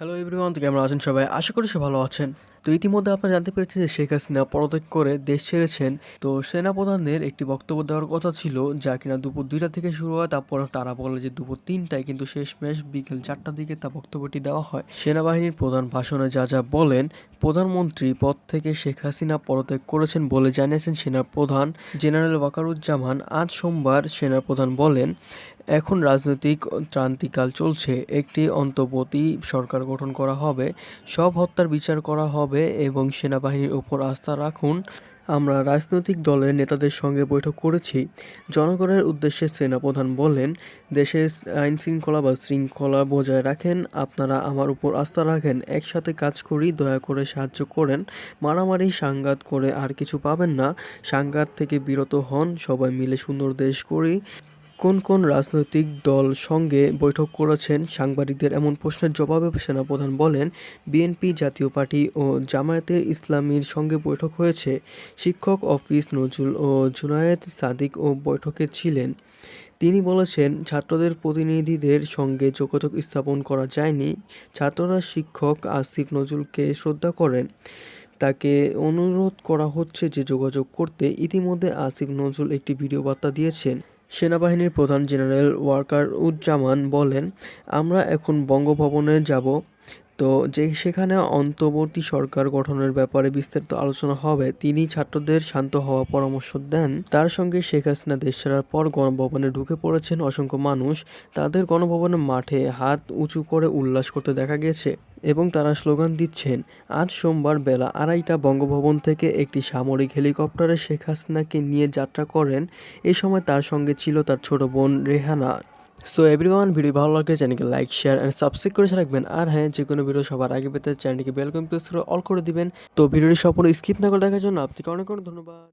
Hello everyone থেকে আমরা আছেন সবাই? আশা করি সে ভালো আছেন। তো ইতিমধ্যে আপনারা জানতে পেরেছেন যে শেখ হাসিনা পদত্যাগ করে দেশ ছেড়েছেন। তো সেনাপ্রধানের একটি বক্তব্য দেওয়ার কথা ছিল যা কিনা দুপুর দুইটা থেকে শুরু হয়, তারপর তারা বলে যে দুপুর তিনটায় কিন্তু শেষ শেষমেশ বিকেল চারটার দিকে তা বক্তব্যটি দেওয়া হয়। সেনাবাহিনীর প্রধান ভাষণে যা যা বলেন, প্রধানমন্ত্রী পদ থেকে শেখ হাসিনা পদত্যাগ করেছেন বলে জানিয়েছেন সেনা প্রধান জেনারেল ওয়াকারুজ্জামান। আজ সোমবার সেনাপ্রধান বলেন, এখন রাজনৈতিক ত্রান্তিকাল চলছে, একটি অন্তর্বর্তী সরকার গঠন করা হবে, সব হত্যার বিচার করা হবে এবং সেনাবাহিনীর উপর আস্থা রাখুন। আমরা রাজনৈতিক দলের নেতাদের সঙ্গে বৈঠক করেছি। জনগণের উদ্দেশ্যে সেনাপ্রধান বলেন দেশের আইন শৃঙ্খলা বা শৃঙ্খলা বজায় রাখেন। আপনারা আমার উপর আস্থা রাখেন। একসাথে কাজ করি, দয়া করে সাহায্য করেন। মারামারি, সাংঘাত করে আর কিছু পাবেন না। সাংঘাত থেকে বিরত হন। সবাই মিলে সুন্দর দেশ করি কোন কোন রাজনৈতিক দল সঙ্গে বৈঠক করেছেন সাংবাদিকদের এমন প্রশ্নের জবাবে সেনাপ্রধান বলেন, বিএনপি, জাতীয় পার্টি ও জামায়াতের ইসলামীর সঙ্গে বৈঠক হয়েছে। শিক্ষক অফিস নজরুল ও জুনায়েদ সাদিক ও বৈঠকে ছিলেন। তিনি বলেছেন, ছাত্রদের প্রতিনিধিদের সঙ্গে যোগাযোগ স্থাপন করা যায়নি। ছাত্ররা শিক্ষক আসিফ নজরুলকে শ্রদ্ধা করেন। তাকে অনুরোধ করা হচ্ছে যে যোগাযোগ করতে। ইতিমধ্যে আসিফ নজরুল একটি ভিডিও বার্তা দিয়েছেন। সেনাবাহিনীর প্রধান জেনারেল ওয়ার্কার উজ্জামান বলেন, আমরা এখন বঙ্গভবনে যাব। তো যে সেখানে অন্তর্বর্তী সরকার গঠনের ব্যাপারে বিস্তারিত আলোচনা হবে, তিনি ছাত্রদের শান্ত হওয়া পরামর্শ দেন। তার সঙ্গে শেখ হাসিনা দেশ ছাড়ার পর গণভবনে ঢুকে পড়েছেন অসংখ্য মানুষ। তাদের গণভবনের মাঠে হাত উঁচু করে উল্লাস করতে দেখা গেছে। এবং তারা স্লোগান দিচ্ছেন, আজ সোমবার বেলা আড়াইটা বঙ্গভবন থেকে একটি সামরিক হেলিকপ্টারে শেখ হাসিনাকে নিয়ে যাত্রা করেন। এ সময় তার সঙ্গে ছিল তার ছোট বোন রেহানা। সো এভরিওয়ান ভিডিও ভালো লাগলে চ্যানেলকে লাইক শেয়ার অ্যান্ড সাবস্ক্রাইব করে রাখবেন। আর হ্যাঁ যে কোনো ভিডিও সবার আগে পেতে চ্যানেলটিকে বেলকম প্রেস করে অল করে দিবেন। তো, ভিডিওটি সম্পূর্ণ স্কিপ না করে দেখার জন্য আপনাকে অনেক অনেক ধন্যবাদ।